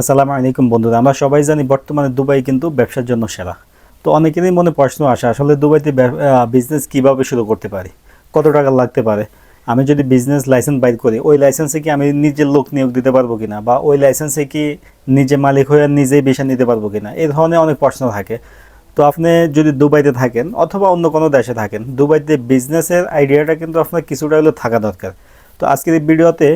আসসালামু আলাইকুম বন্ধুরা, আমরা সবাই জানি বর্তমানে দুবাই কিন্তু ব্যবসার জন্য সেরা। তো অনেকেরই মনে প্রশ্ন আসে, আসলে দুবাইতে বিজনেস কীভাবে শুরু করতে পারি? কত টাকা লাগতে পারে? আমি যদি বিজনেস লাইসেন্স বাইর করি, ওই লাইসেন্সে কি আমি নিজের লোক নিয়োগ দিতে পারব কিনা? বা ওই লাইসেন্সে কি নিজে মালিক হয়ে নিজেই বিষয় নিতে পারব কিনা? এই ধরনের অনেক প্রশ্ন থাকে। তো আপনি যদি দুবাইতে থাকেন অথবা অন্য কোনো দেশে থাকেন, দুবাইতে বিজনেসের আইডিয়াটা কিন্তু আপনার কিছুটা হলেও থাকা দরকার। তো আজকের এই ভিডিওতে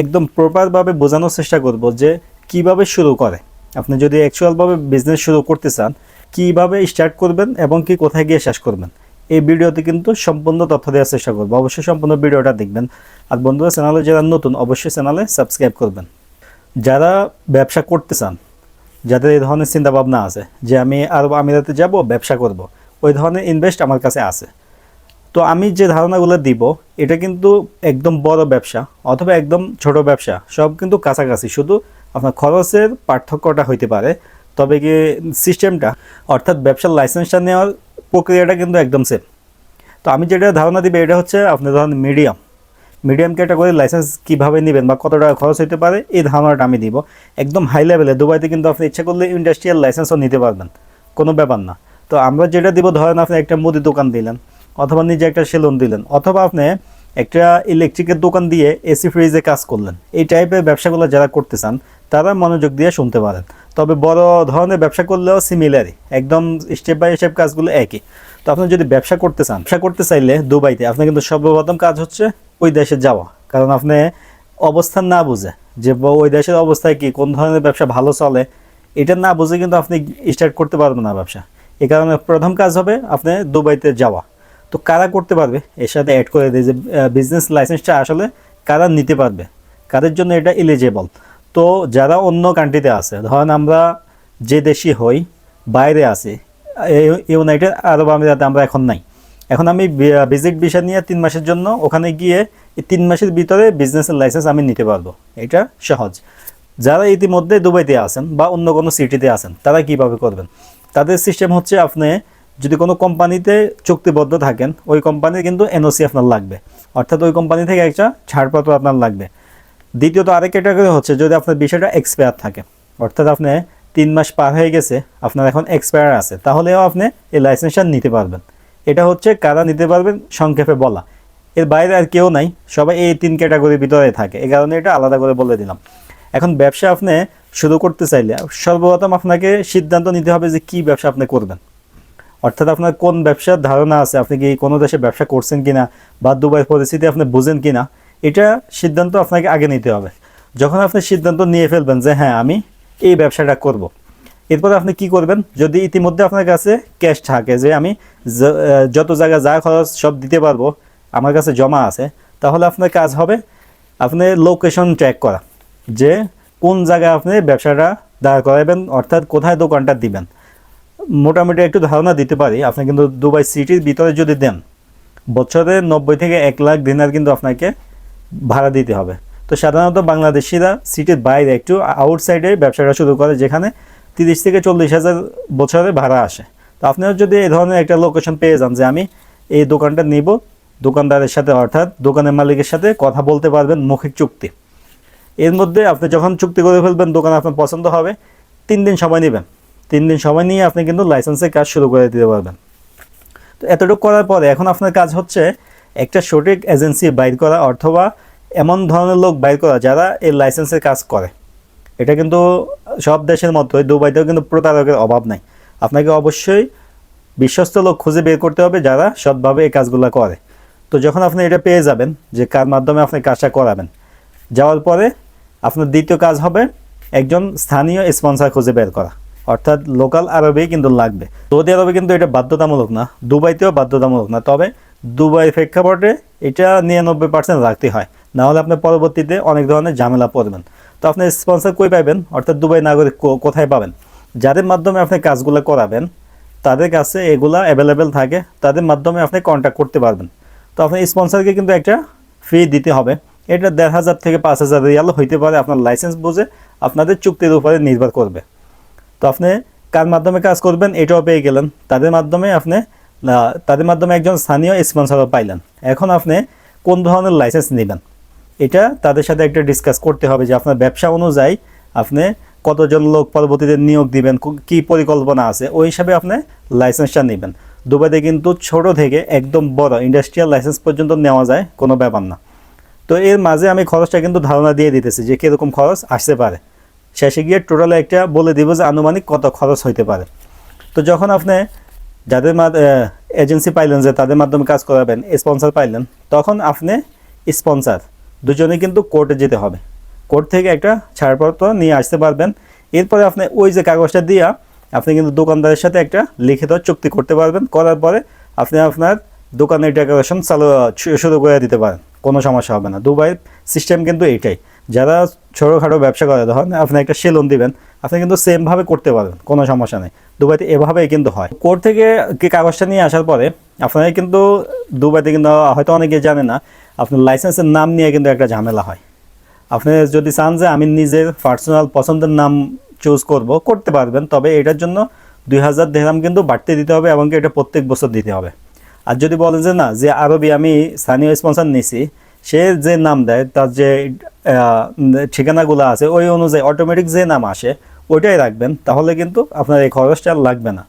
একদম প্রপারভাবে বোঝানোর চেষ্টা করব যে কীভাবে শুরু করে? আপনি যদি অ্যাকচুয়ালভাবে বিজনেস শুরু করতে চান, কীভাবে স্টার্ট করবেন এবং কি কোথায় গিয়ে শেষ করবেন? এই ভিডিওতে কিন্তু সম্পূর্ণ তথ্য দেওয়ার চেষ্টা করব। অবশ্যই সম্পূর্ণ ভিডিওটা দেখবেন। আর বন্ধুরা চ্যানেলে যারা নতুন, অবশ্যই চ্যানেলে সাবস্ক্রাইব করবেন। যারা ব্যবসা করতে চান, যাদের এই ধরনের চিন্তা ভাবনা আছে যে আমি আরব আমিরাতে যাব, ব্যবসা করব, ওই ধরনের ইনভেস্ট আমার কাছে আছে। তো আমি যে ধারণাগুলো দিব, এটা কিন্তু একদম বড় ব্যবসা অথবা একদম ছোট ব্যবসা, সব কিন্তু কাছাকাছি। শুধু আপনার খরচের পার্থক্যটা হইতে পারে। তবে কি সিস্টেমটা অর্থাৎ ব্যবসার লাইসেন্সটা নেওয়ার প্রক্রিয়াটা কিন্তু একদম সেম তো আমি যেটা ধারণা দিবে, এটা হচ্ছে আপনি ধরেন মিডিয়াম মিডিয়াম ক্যাটাগরি লাইসেন্স কীভাবে নেবেন বা কত টাকা খরচ হতে পারে, এই ধারণাটা আমি দিব। একদম হাই লেভেলে দুবাইতে কিন্তু আপনি ইচ্ছা করলে ইন্ডাস্ট্রিয়াল লাইসেন্সও নিতে পারবেন, কোনো ব্যাপার না। তো আমরা যেটা দিব, ধরেন আপনি একটা মুদি দোকান দিলেন, অথবা নিজে একটা সেলুন দিলেন, অথবা আপনি একটা ইলেকট্রিকের দোকান দিয়ে এসি ফ্রিজে কাজ করলেন। এই টাইপের ব্যবসাগুলো যারা করতে চান, তারা মনোযোগ দিয়ে শুনতে পারেন। তবে বড় ধরনের ব্যবসা করলেও সিমিলারই একদম স্টেপ বাই স্টেপ কাজগুলো একই। তো আপনি যদি ব্যবসা করতে চান, ব্যবসা করতে চাইলে দুবাইতে আপনার কিন্তু সর্বপ্রথম কাজ হচ্ছে ওই দেশে যাওয়া। কারণ আপনি অবস্থান না বুঝে, যে ওই দেশের অবস্থায় কি, কোন ধরনের ব্যবসা ভালো চলে, এটা না বুঝে কিন্তু আপনি স্টার্ট করতে পারবেন না ব্যবসা। এই কারণে প্রথম কাজ হবে আপনি দুবাইতে যাওয়া। তো কারা করতে পারবে? এর সাথে অ্যাড করে দিই যে বিজনেস লাইসেন্সটা আসলে কারা নিতে পারবে? কাদের জন্য এটা এলিজেবল তো যারা অন্য কান্ট্রিতে আছে, ধরেন আমরা যে দেশি হই, বাইরে আছি ইউনাইটেড আরব আমিরাতে আমরা এখন নাই। এখন আমি ভিজিট ভিসা নিয়ে তিন মাসের জন্য ওখানে গিয়ে তিন মাসের ভিতরে বিজনেসের লাইসেন্স আমি নিতে পারব। এটা সহজ। যারা ইতিমধ্যে দুবাইতে আছেন বা অন্য কোনো সিটিতে আছেন, তারা কীভাবে করবেন? তাদের সিস্টেম হচ্ছে আপনি যদি কোনো কোম্পানিতে চুক্তিবদ্ধ থাকেন, ওই কোম্পানির কিন্তু এনওসি আপনার লাগবে। অর্থাৎ ওই কোম্পানি থেকে একটা ছাড়পত্র আপনার লাগবে। দ্বিতীয়ত আরেক ক্যাটাগরি হচ্ছে যদি আপনার বিষয়টা এক্সপায়ার থাকে। অর্থাৎ আপনি তিন মাস পার হয়ে গেছে, আপনার এখন এক্সপায়ার আছে, তাহলেও আপনি এই লাইসেন্সটা নিতে পারবেন। এটা হচ্ছে কারা নিতে পারবেন সংক্ষেপে বলা। এর বাইরে আর কেউ নাই, সবাই এই তিন ক্যাটাগরির ভিতরে থাকে। এই কারণে এটা আলাদা করে বলে দিলাম। এখন ব্যবসা আপনি শুরু করতে চাইলে সর্বপ্রথম আপনাকে সিদ্ধান্ত নিতে হবে যে কি ব্যবসা আপনি করবেন। অর্থাৎ আপনার কোন ব্যবসার ধারণা আছে? আপনি কি কোনো দেশে ব্যবসা করছেন কিনা বা দুবাই পরিস্থিতি আপনি বুঝেন কিনা? এটা সিদ্ধান্ত আপনাকে আগে নিতে হবে। যখন আপনি সিদ্ধান্ত নিয়ে ফেলবেন যে হ্যাঁ আমি এই ব্যবসাটা করব। এরপর আপনি কি করবেন? যদি ইতিমধ্যে আপনার কাছে ক্যাশ থাকে যে, আমি যত জায়গা যা খরচ সব দিতে পারব, আমার কাছে জমা আছে, তাহলে আপনার কাজ হবে আপনি লোকেশন ট্র্যাক করা। যে কোন জায়গায় আপনি ব্যবসাটা দাঁড় করাবেন, অর্থাৎ কোথায় দোকানটা দিবেন। মোটামুটি একটু ধারণা দিতে পারি। আপনি কিন্তু দুবাই সিটির ভিতরে যদি দেন, বছরে নব্বই থেকে এক লাখ দিনার কিন্তু আপনাকে ভাড়া দিতে হবে। তো সাধারণত বাংলাদেশিরা সিটির বাইরে একটু আউটসাইডে ব্যবসাটা শুরু করে, যেখানে তিরিশ থেকে চল্লিশ হাজার বছরে ভাড়া আসে। তো আপনারা যদি এই ধরনের একটা লোকেশন পেয়ে যান যে আমি এই দোকানটা নিব, দোকানদারের সাথে অর্থাৎ দোকানের মালিকের সাথে কথা বলতে পারবেন মৌখিক চুক্তি। এর মধ্যে আপনি যখন চুক্তি করে ফেলবেন, দোকান আপনার পছন্দ হবে, তিন দিন সময় নেবেন। তিন দিন সময় নিয়ে আপনি কিন্তু লাইসেন্সের কাজ শুরু করে দিতে পারবেন। তো এতটুকু করার পরে এখন আপনার কাজ হচ্ছে একটা সঠিক এজেন্সি বাইর করা অথবা এমন ধরনের লোক বাইর করা যারা এই লাইসেন্সের কাজ করে। এটা কিন্তু সব দেশের মতোই, দুবাইতেও কিন্তু প্রতারকের অভাব নাই। আপনাকে অবশ্যই বিশ্বস্ত লোক খুঁজে বের করতে হবে যারা সৎভাবে এই কাজগুলো করে। তো যখন আপনি এটা পেয়ে যাবেন যে কার মাধ্যমে আপনি কাজটা করাবেন, যাওয়ার পরে আপনার দ্বিতীয় কাজ হবে একজন স্থানীয় স্পন্সর খুঁজে বের করা। অর্থাৎ লোকাল আরবেই কিন্তু লাগবে। সৌদি আরবে কিন্তু এটা বাধ্যতামূলক না, দুবাইতেও বাধ্যতামূলক না। তবে দুবাই প্রেক্ষাপটে এটা নিরানব্বই পার্সেন্ট রাখতে হয়। নাহলে আপনি পরবর্তীতে অনেক ধরনের ঝামেলা পড়বেন। তো আপনি স্পন্সর কই পাবেন অর্থাৎ দুবাই নাগরিক কোথায় পাবেন? যাদের মাধ্যমে আপনি কাজগুলো করাবেন, তাদের কাছে এগুলা অ্যাভেলেবেল থাকে, তাদের মাধ্যমে আপনি কন্ট্যাক্ট করতে পারবেন। তো আপনি স্পন্সরকে কিন্তু একটা ফি দিতে হবে। এটা দেড় হাজার থেকে পাঁচ হাজার রিয়াল হইতে পারে আপনার লাইসেন্স বুঝে, আপনাদের চুক্তির উপরে নির্ভর করবে। তো আপনি কার মাধ্যমে কাজ করবেন, এটাও পেয়ে গেলেন। তাদের মাধ্যমে আপনি তাদের মাধ্যমে একজন স্থানীয় স্পন্সরও পাইলেন। এখন আপনি কোন ধরনের লাইসেন্স নেবেন? এটা তাদের সাথে একটা ডিসকাস করতে হবে যে আপনার ব্যবসা অনুযায়ী আপনি কতজন লোক পরবর্তীতে নিয়োগ দিবেন, কু- পরিকল্পনা আছে, ওই হিসাবে আপনি লাইসেন্সটা নেবেন। দুবাইতে কিন্তু ছোট থেকে একদম বড় ইন্ডাস্ট্রিয়াল লাইসেন্স পর্যন্ত নেওয়া যায়, কোনো ব্যাপার না। তো এর মাঝে আমি খরচটা কিন্তু ধারণা দিয়ে দিতেছি যে কীরকম খরচ আসতে পারে। শেষে গিয়ে টোটাল একটা বলে দিব যে আনুমানিক কত খরচ হইতে পারে। তো যখন আপনি যাদের এজেন্সি পাইলেন যে তাদের মাধ্যমে কাজ করাবেন স্পন্সর পাইলেন, তখন আপনি স্পন্সর দুজনে কিন্তু কোর্টে যেতে হবে। কোর্ট থেকে একটা ছাড়পত্র নিয়ে আসতে পারবেন। এরপরে আপনি ওই যে কাগজটা দিয়া আপনি কিন্তু দোকানদারের সাথে একটা লিখিত চুক্তি করতে পারবেন। করার পরে আপনি আপনার দোকানের ডেকোরেশন চালু শুরু করে দিতে পারেন। কোনো সমস্যা হবে না। দুবাইয়ের সিস্টেম কিন্তু এইটাই। যারা ছোটোখাটো ব্যবসা করে, ধরেন আপনি একটা সেলুন দিবেন, আপনি কিন্তু সেমভাবে করতে পারবেন, কোনো সমস্যা নেই। দুবাইতে এভাবেই কিন্তু হয়। কোর্ট থেকে কি কাগজটা নিয়ে আসার পরে আপনারা কিন্তু দুবাইতে কিন্তু, হয়তো অনেকে জানে না, আপনার লাইসেন্সের নাম নিয়ে কিন্তু একটা ঝামেলা হয়। আপনি যদি চান যে আমি নিজের পার্সোনাল পছন্দের নাম চুজ করব, করতে পারবেন, তবে এটার জন্য দুই হাজার দেহরাম কিন্তু বাড়তে দিতে হবে এবং এটা প্রত্যেক বছর দিতে হবে। আর যদি বলেন যে না, যে আরবি আমি স্থানীয় স্পন্সর নিছি সে যে নাম দেয়, তার যে ঠিকানাগুলো আছে, ওই অনুযায়ী অটোমেটিক যে নাম আসে, ওইটাই রাখবেন। তাহলে কিন্তু আপনার এই খরচটা আর লাগবে না।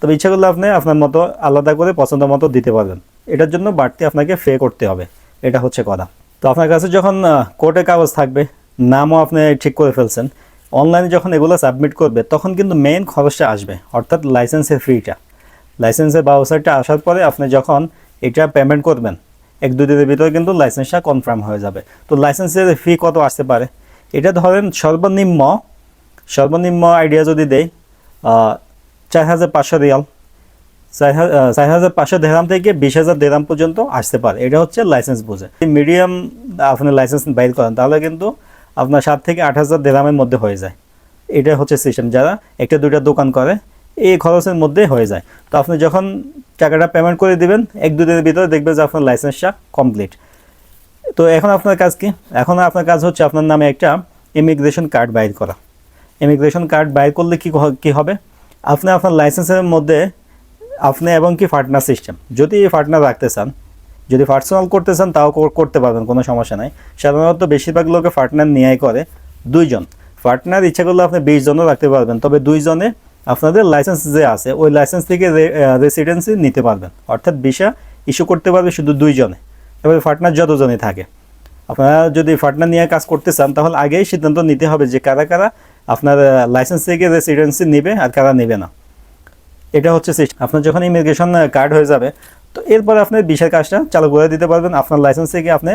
তবে ইচ্ছা করলে আপনি আপনার মতো আলাদা করে পছন্দ মতো দিতে পারবেন। এটার জন্য বাড়তি আপনাকে পে করতে হবে। এটা হচ্ছে কথা। তো আপনার কাছে যখন কোর্টে কাগজ থাকবে, নামও আপনি ঠিক করে ফেলছেন অনলাইনে যখন এগুলো সাবমিট করবে, তখন কিন্তু মেইন খরচটা আসবে, অর্থাৎ লাইসেন্সের ফিটা লাইসেন্সের ব্যবসাটা আসার পরে আপনি যখন এটা পেমেন্ট করবেন এক দুই দিনের ভিতরে কিন্তু লাইসেন্সটা কনফার্ম হয়ে যাবে। তো লাইসেন্সের ফি কত আসতে পারে? এটা ধরেন সর্বনিম্ন সর্বনিম্ন আইডিয়া যদি আহ, চার হাজার পাঁচশো রিয়াল। চার হাজার পাঁচশো দেরাম থেকে বিশ হাজার দেরাম পর্যন্ত আসতে পারে। এটা হচ্ছে লাইসেন্স বুঝে। মিডিয়াম আপনি লাইসেন্স বাইর করেন তাহলে কিন্তু আপনার সাত থেকে আট হাজার দেরামের মধ্যে হয়ে যায়। এটা হচ্ছে সিস্টেম যারা একটা দুইটা দোকান করে এই খরচের মধ্যে হয়ে যায়। তো আপনি যখন টাকাটা পেমেন্ট করে দিবেন, এক দুই দিনের ভিতরে দেখবেন যে আপনার লাইসেন্সটা কমপ্লিট তো এখন আপনার কাজ কি? এখন আপনার কাজ হচ্ছে আপনার নামে একটা ইমিগ্রেশন কার্ড বাইর করা। ইমিগ্রেশন কার্ড বাইর করলে কি কি হবে? আপনি আপনার লাইসেন্সের মধ্যে আপনি এবং কি পার্টনার সিস্টেম যদি এই পার্টনার রাখতে চান, যদি পার্সোনাল করতে চান, তাও কর- করতে পারবেন, কোনো সমস্যা নাই। সাধারণত বেশিরভাগ লোকে পার্টনার নিয়েই করে দুইজন। পার্টনার ইচ্ছা করলে আপনি বিশ জনও রাখতে পারবেন, তবে দুইজনে আপনাদের লাইসেন্স যে আছে, ওই লাইসেন্স থেকে রেসিডেন্সি নিতে পারবেন। অর্থাৎ ভিসা ইস্যু করতে পারবে শুধু দুইজনে। এবার পার্টনার যতজনই থাকে। আপনারা যদি পার্টনার নিয়ে কাজ করতে চান, তাহলে আগেই সিদ্ধান্ত নিতে হবে যে কারা কারা আপনার লাইসেন্স থেকে রেসিডেন্সি নেবে আর কারা নেবে না। এটা হচ্ছে সিস্টেম আপনার যখন ইমিগ্রেশন কার্ড হয়ে যাবে, তো এরপর আপনি বিশের কাজটা চালু করে দিতে পারবেন। আপনার লাইসেন্স থেকে আপনি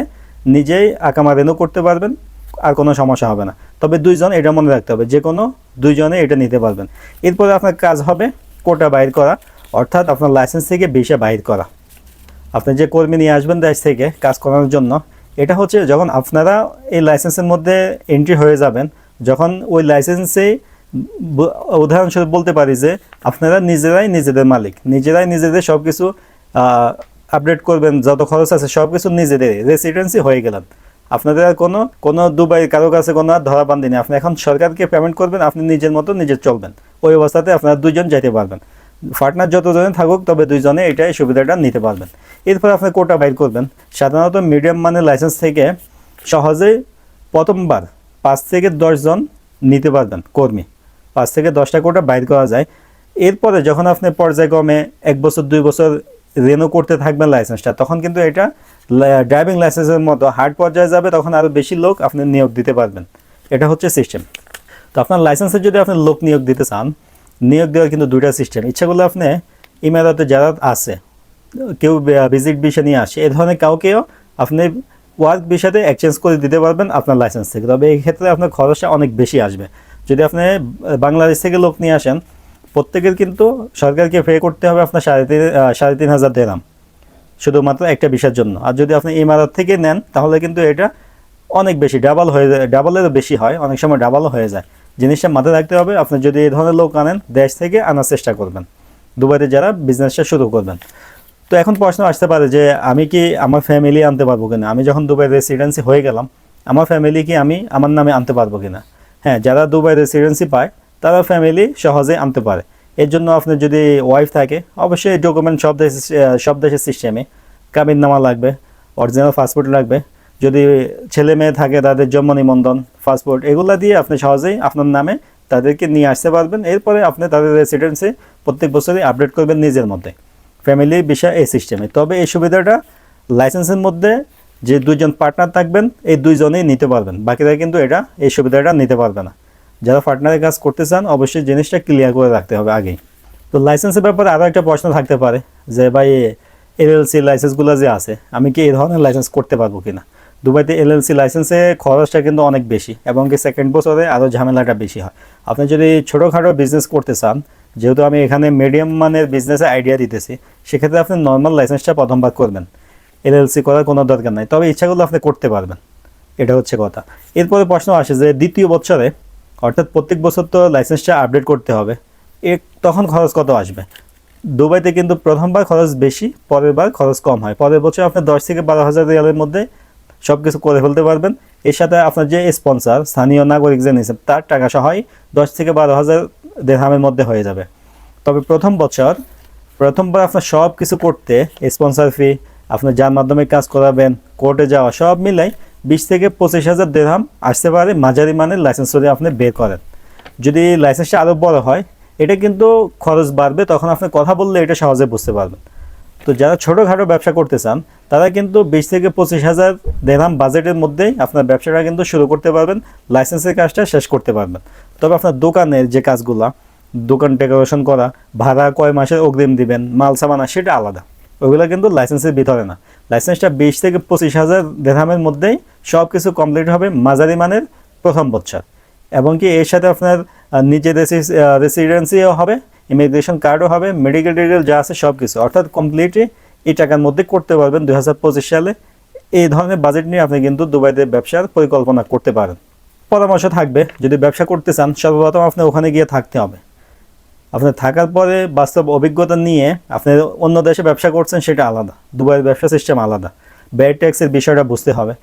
নিজেই আকামা রেনু করতে পারবেন। আর কোনো সমস্যা হবে না। তবে দুইজন এটা মনে রাখতে হবে, যে কোনো দুইজনে এটা নিতে পারবেন। এরপরে আপনার কাজ হবে কোটা বাইর করা, অর্থাৎ আপনার লাইসেন্স থেকে বিশে বাইর করা। আপনি যে কর্মী নিয়ে আসবেন দেশ থেকে কাজ করানোর জন্য, এটা হচ্ছে যখন আপনারা এই লাইসেন্সের মধ্যে এন্ট্রি হয়ে যাবেন, যখন ওই লাইসেন্সে উদাহরণস্বরূপ বলতে পারি যে আপনারা নিজেরাই নিজেদের মালিক, নিজেরাই নিজেদের সব কিছু আপডেট করবেন, যত খরচ আছে সব কিছু নিজেদের রেসিডেন্সি হয়ে গেলেন আপনাদের আর কোনো কোনো দুবাই কারও কাছে কোনো ধরা বান্ধি নেই আপনি এখন সরকারকে পেমেন্ট করবেন, আপনি নিজের মতো নিজে চলবেন। ওই অবস্থাতে আপনারা দুজন যেতে পারবেন। পার্টনার যতজনে থাকুক, তবে দুইজনে এটাই সুবিধাটা নিতে পারবেন। এরপর আপনি কোটা বাইর করবেন। সাধারণত মিডিয়াম মানের লাইসেন্স থেকে সহজেই প্রথমবার পাঁচ থেকে দশজন নিতে পারবেন কর্মী। পাঁচ থেকে দশটা কোটা বাইর করা যায়। এরপরে যখন আপনি পর্যায়ক্রমে এক বছর, দুই বছর রেনো করতে থাকবেন লাইসেন্সটা তখন কিন্তু এটা ড্রাইভিং লাইসেন্সের মতো হার্ড পর্যায়ে যাবে, তখন আরও বেশি লোক আপনি নিয়োগ দিতে পারবেন। এটা হচ্ছে সিস্টেম তো আপনার লাইসেন্সে যদি আপনি লোক নিয়োগ দিতে চান, নিয়োগ দেওয়ার কিন্তু দুইটা সিস্টেম ইচ্ছা করলে আপনি ইমারাতে যারা আছে, কেউ ভিজিট বিষয় নিয়ে আসে, এ ধরনের কাউকেও আপনি ওয়ার্ক বিষয়তে এক্সচেঞ্জ করে দিতে পারবেন আপনার লাইসেন্স থেকে। তবে এই ক্ষেত্রে আপনার খরচটা অনেক বেশি আসবে। যদি আপনি বাংলাদেশ থেকে লোক নিয়ে আসেন, প্রত্যেকের কিন্তু সরকারকে পে করতে হবে আপনার সাড়ে তিন সাড়ে তিন হাজার দেরাম শুধুমাত্র একটা বিষয়ের জন্য। আর যদি আপনি ইমারত থেকে নেন, তাহলে কিন্তু এটা অনেক বেশি ডাবল হয়ে যায় ডাবলেরও বেশি হয়, অনেক সময় ডাবলও হয়ে যায়। জিনিসটা মাথায় রাখতে হবে, আপনি যদি এই ধরনের লোক আনেন, দেশ থেকে আনার চেষ্টা করবেন। দুবাইতে যারা বিজনেসটা শুরু করবেন। তো এখন প্রশ্ন আসতে পারে যে, আমি কি আমার ফ্যামিলি আনতে পারব কিনা? আমি যখন দুবাই রেসিডেন্সি হয়ে গেলাম, আমার ফ্যামিলি কি আমি আমার নামে আনতে পারব কিনা? হ্যাঁ যারা দুবাই রেসিডেন্সি পায়, তারা ফ্যামিলি সহজে আনতে পারে। এর জন্য আপনার যদি ওয়াইফ থাকে, অবশ্যই ডকুমেন্ট সব দেশের সব দেশের সিস্টেমে কাবিন নামা লাগবে অরিজিনাল পাসপোর্ট লাগবে। যদি ছেলে মেয়ে থাকে, তাদের জন্ম নিবন্ধন পাসপোর্ট এগুলো দিয়ে আপনি সহজেই আপনার নামে তাদেরকে নিয়ে আসতে পারবেন। এরপরে আপনি তাদের রেসিডেন্সে প্রত্যেক বছরই আপডেট করবেন নিজের মধ্যে। ফ্যামিলি বিষয় এই সিস্টেমে তবে এই সুবিধাটা লাইসেন্সের মধ্যে যে দুইজন পার্টনার থাকবেন, এই দুইজনেই নিতে পারবেন। বাকিরা কিন্তু এটা, এই সুবিধাটা নিতে পারবে না। যারা পার্টনারের কাজ করতে চান, অবশ্যই জিনিসটা ক্লিয়ার করে রাখতে হবে আগেই। তো লাইসেন্সের ব্যাপারে আরও একটা প্রশ্ন থাকতে পারে যে, ভাই এলএলসি লাইসেন্সগুলো যে আছে, আমি কি এই ধরনের লাইসেন্স করতে পারব কিনা? দুবাইতে এলএলসি লাইসেন্সে খরচটা কিন্তু অনেক বেশি এবং কি সেকেন্ড বছরে আরও ঝামেলাটা বেশি হয়। আপনি যদি ছোটোখাটো বিজনেস করতে চান, যেহেতু আমি এখানে মিডিয়াম মানের বিজনেসে আইডিয়া দিতেছি, সেক্ষেত্রে আপনি নর্মাল লাইসেন্সটা প্রথমবার করবেন। এলএলসি করার কোনো দরকার নাই। তবে ইচ্ছাগুলো আপনি করতে পারবেন। এটা হচ্ছে কথা। এরপরে প্রশ্ন আসে যে, দ্বিতীয় বছরে অর্থাৎ প্রত্যেক বছর তো লাইসেন্সটা আপডেট করতে হবে। এ তখন খরচ কত আসবে? দুবাইতে কিন্তু প্রথমবার খরচ বেশি পরের বার খরচ কম হয়। পরের বছর আপনি দশ থেকে বারো হাজার রিয়ালের মধ্যে সব কিছু করে ফেলতে পারবেন। এর সাথে আপনার যে স্পন্সর স্থানীয় নাগরিক যে নিয়েছেন তার টাকা সহায় দশ থেকে বারো হাজার দেড়হামের মধ্যে হয়ে যাবে। তবে প্রথম বছর, প্রথমবার আপনার সব কিছু করতে স্পন্সর ফি আপনার যার মাধ্যমে কাজ করাবেন কোর্টে যাওয়া, সব মিলাই বিশ থেকে পঁচিশ হাজার দেড়হাম আসতে পারে, মাঝারি মানের লাইসেন্স যদি আপনি বের করেন। যদি লাইসেন্সটা আরও বড় হয়, এটা কিন্তু খরচ বাড়বে, তখন আপনি কথা বললে এটা সহজে বুঝতে পারবেন। তো যারা ছোটোখাটো ব্যবসা করতে চান, তারা কিন্তু বিশ থেকে পঁচিশ হাজার দেড়হাম বাজেটের মধ্যেই আপনার ব্যবসাটা কিন্তু শুরু করতে পারবেন লাইসেন্সের কাজটা শেষ করতে পারবেন। তবে আপনার দোকানের যে কাজগুলা, দোকান ডেকোরেশন করা, ভাড়া কয় মাসের অগ্রিম দিবেন, মাল সামানা, সেটা আলাদা। ওগুলো কিন্তু লাইসেন্সের ভিতরে না। লাইসেন্সটা বিশ থেকে পঁচিশ হাজার দেড়হামের মধ্যেই সব কিছু কমপ্লিট হবে মাঝারি মানের প্রথম বছর। এবং কি এর সাথে আপনার নিজের রেসিডেন্সিও হবে ইমিগ্রেশন কার্ডও হবে মেডিকেল টেডিকেল যা আছে সব কিছু অর্থাৎ কমপ্লিটলি এই টাকার মধ্যে করতে পারবেন দুই হাজার পঁচিশ সালে। এই ধরনের বাজেট নিয়ে আপনি কিন্তু দুবাইতে ব্যবসার পরিকল্পনা করতে পারেন। পরামর্শ থাকবে, যদি ব্যবসা করতে চান, সর্বপ্রথম আপনি ওখানে গিয়ে থাকতে হবে। আপনার থাকার পরে বাস্তব অভিজ্ঞতা নিয়ে আপনি অন্য দেশে ব্যবসা করছেন, সেটা আলাদা। দুবাইয়ের ব্যবসা সিস্টেম আলাদা। ব্যয় ট্যাক্সের বিষয়টা বুঝতে হবে।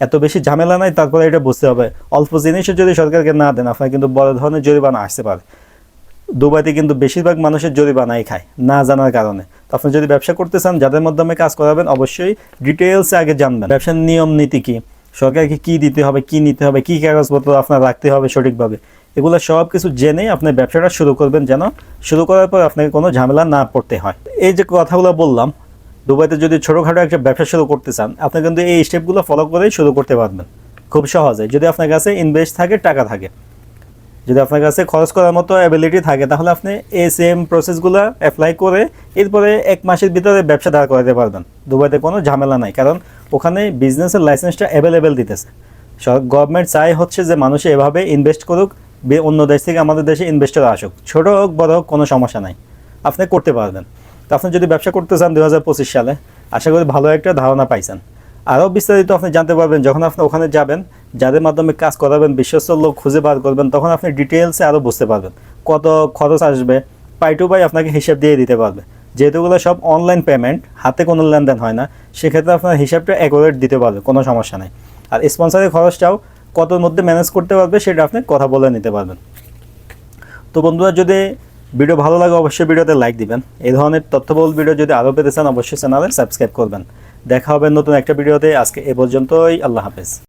এত বেশি ঝামেলা নাই, তারপরে এটা বুঝতে হবে। অল্প জিনিসও যদি সরকারকে না দেন, আপনার কিন্তু বড় ধরনের জরিমানা আসতে পারে। দুবাইতে কিন্তু বেশিরভাগ মানুষের জরিমানাই খায়, না জানার কারণে। তো আপনি যদি ব্যবসা করতে চান, যাদের মাধ্যমে কাজ করাবেন, অবশ্যই ডিটেলসে আগে জানবেন। ব্যবসার নিয়ম, নীতি কী? সরকারকে কী দিতে হবে, কী নিতে হবে, কী কাগজপত্র আপনার রাখতে হবে সঠিকভাবে? এগুলো সব কিছু জেনে আপনি ব্যবসাটা শুরু করবেন যেন শুরু করার পর আপনাকে কোনো ঝামেলা না পড়তে হয়। এই যে কথাগুলো বললাম, দুবাইতে যদি ছোটোখাটো একটা ব্যবসা শুরু করতে চান, আপনি কিন্তু এই স্টেপগুলো ফলো করেই শুরু করতে পারবেন। খুব সহজে। যদি আপনার কাছে ইনভেস্ট থাকে, টাকা থাকে। যদি আপনার কাছে খরচ করার মতো অ্যাবিলিটি থাকে, তাহলে আপনি এই সেম প্রসেসগুলো অ্যাপ্লাই করে এরপরে এক মাসের ভিতরে ব্যবসা দাঁড় করাতে পারবেন। দুবাইতে কোনো ঝামেলা নাই, কারণ ওখানে বিজনেসের লাইসেন্সটা অ্যাভেলেবেল দিতেছে। গভর্নমেন্ট চাই হচ্ছে যে মানুষ এভাবে ইনভেস্ট করুক অন্য দেশ থেকে আমাদের দেশে ইনভেস্টর আসুক। ছোট হোক, বড় হোক, কোনো সমস্যা নাই। আপনি করতে পারবেন। তো আপনি যদি ব্যবসা করতে চান দু হাজার পঁচিশ সালে, আশা করি ভালো একটা ধারণা পাইছেন। আরও বিস্তারিত আপনি জানতে পারবেন, যখন আপনি ওখানে যাবেন, যাদের মাধ্যমে কাজ করাবেন, বিশ্বস্ত লোক খুঁজে বার করবেন, তখন আপনি ডিটেলসে আরও বুঝতে পারবেন। কত খরচ আসবে, পাই টু পাই আপনাকে হিসাব দিয়ে দিতে পারবে। যেহেতুগুলো সব অনলাইন পেমেন্ট হাতে কোনো লেনদেন হয় না, সেক্ষেত্রে আপনার হিসাবটা অ্যাকুরেট দিতে পারবে, কোনো সমস্যা নেই। আর স্পন্সরের খরচটাও কতর মধ্যে ম্যানেজ করতে পারবে সেটা আপনি কথা বলে নিতে পারবেন। তো বন্ধুরা, যদি ভিডিও ভালো লাগে, অবশ্যই ভিডিওতে লাইক দিবেন। এই ধরনের তথ্যবহুল ভিডিও যদি আরও পেতে চান, অবশ্যই চ্যানেলে সাবস্ক্রাইব করবেন। দেখা হবে নতুন একটা ভিডিওতে। আজকে এ পর্যন্তই। আল্লাহ হাফেজ।